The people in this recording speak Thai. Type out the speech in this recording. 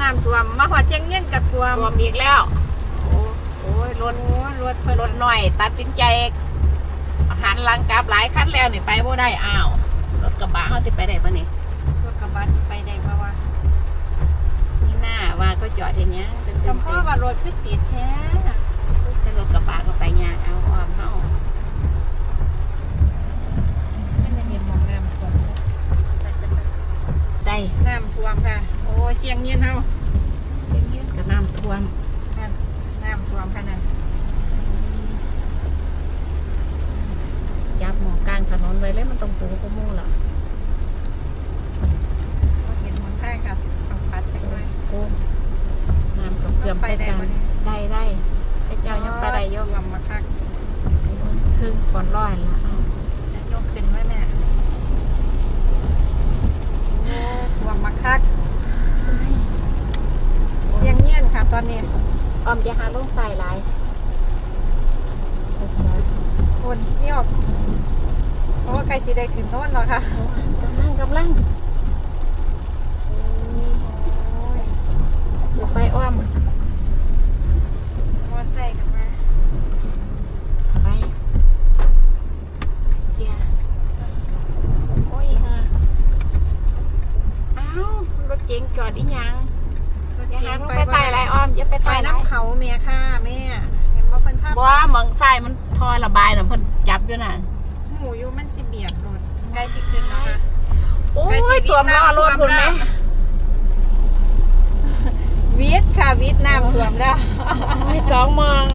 น้ำท่วม มาหอดเจียงเงี้ยนกับท่วมรวมอีกแล้ว โอ้โอ้ยรถโอ้รถเพิ่นรถหน่อย ตัดสินใจหันหลังกลับหลายคันแล้วนี่ไปบ่ได้อ้าวรถกระบะเขาสิไปได้ปะนี่รถกระบะสิไปได้บ่วะนี่หน้าว่าก็จอดเห็นยังเต็มเต็มจำพ่อว่ารถคือติดแท้ แต่รถกระบะก็ไปยากเอาอ้อมเฮา มันจะเห็นหมองน้ำท่วมไปสิไป ได้ น้ำท่วมค่ะ โอ้ เสียงเงี้ยนเฮาเย็นเย็นกับน้ำท่วมนั่นน้ำท่วมขนาดยับหมองกลางถนนไว้เลยมันต้องสูงกว่าหมู่หรอบ่เห็นหมองข้างกับต้องปัดจังเลยโอ้น้ำกับเกือบไปไปได้กันบ่เนี่ยได้ได้แต่เจ้ายังไปได้อยกท่วมมาคักครึ่งก่อนร้อยละเอาจะยกขึ้นไว้แม่โอ้ท่วมมาคักเสียงเงี้ยนค่ะต อนนี้ออมจะหาลงใส่หลายคนนี่ออกเพราะว่าใครสิได้ขึ้นโน่นหรอกค่ะกำลังกำลังโอ้ยอยู่ไปอ้อมมอไซค์กันมาไปเกียร์โอ้ยเฮออ้าวรถเก๋งจอดอีหยังรถ อย่าเก๋หางลงไปไปบ่ใต้ไรได้อ้อมอย่าไปไปใต้ไรน้ำเขาเมียค่ะแม่ เห็นว่าเพิ่นภาพบ่ว่าเมืองใต้มันทอระบายน่ะเพิ่นจับอยู่น่ะหมูอยู่มันสิเบียดรถใกล้สิขึ้นแล้วค่ะโอ้ใกล้สิยตัวมล้อรถคุณไหมวิทย์ค่ะวิทย์น้ำท่วมแล้วมีสองมอง